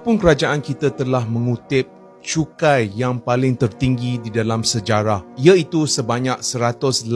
Walaupun kerajaan kita telah mengutip cukai yang paling tertinggi di dalam sejarah iaitu sebanyak 184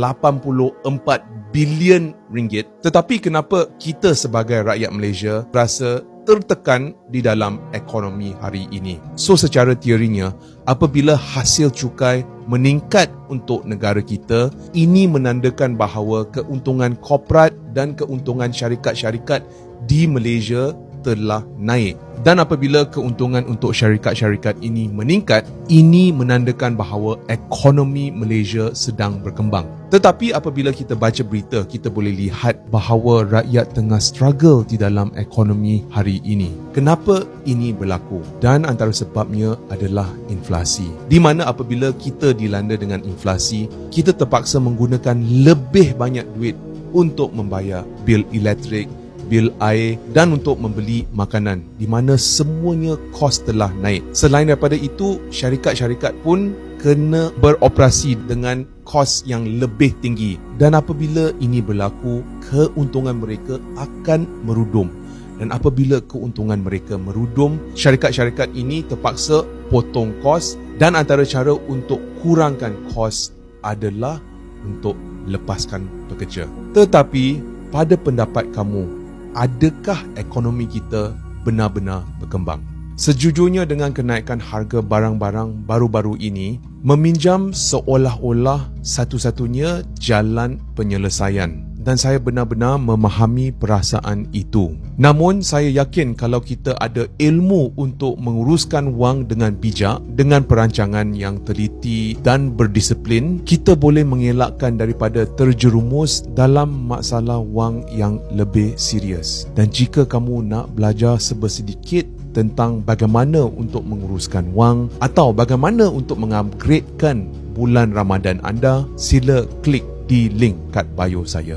bilion ringgit tetapi kenapa kita sebagai rakyat Malaysia rasa tertekan di dalam ekonomi hari ini? So secara teorinya apabila hasil cukai meningkat untuk negara kita ini menandakan bahawa keuntungan korporat dan keuntungan syarikat-syarikat di Malaysia telah naik. Dan apabila keuntungan untuk syarikat-syarikat ini meningkat, ini menandakan bahawa ekonomi Malaysia sedang berkembang. Tetapi apabila kita baca berita, kita boleh lihat bahawa rakyat tengah struggle di dalam ekonomi hari ini. Kenapa ini berlaku? Dan antara sebabnya adalah inflasi. Di mana apabila kita dilanda dengan inflasi, kita terpaksa menggunakan lebih banyak duit untuk membayar bil elektrik, bil air dan untuk membeli makanan di mana semuanya kos telah naik. Selain daripada itu, syarikat-syarikat pun kena beroperasi dengan kos yang lebih tinggi dan apabila ini berlaku, keuntungan mereka akan merudum. Dan apabila keuntungan mereka merudum, syarikat-syarikat ini terpaksa potong kos dan antara cara untuk kurangkan kos adalah untuk lepaskan pekerja. Tetapi pada pendapat kamu, adakah ekonomi kita benar-benar berkembang? Sejujurnya dengan kenaikan harga barang-barang baru-baru ini, meminjam seolah-olah satu-satunya jalan penyelesaian dan saya benar-benar memahami perasaan itu. Namun saya yakin kalau kita ada ilmu untuk menguruskan wang dengan bijak, dengan perancangan yang teliti dan berdisiplin, kita boleh mengelakkan daripada terjerumus dalam masalah wang yang lebih serius. Dan jika kamu nak belajar sebersedikit tentang bagaimana untuk menguruskan wang atau bagaimana untuk mengupgradekan bulan Ramadan anda, sila klik di link kat bio saya.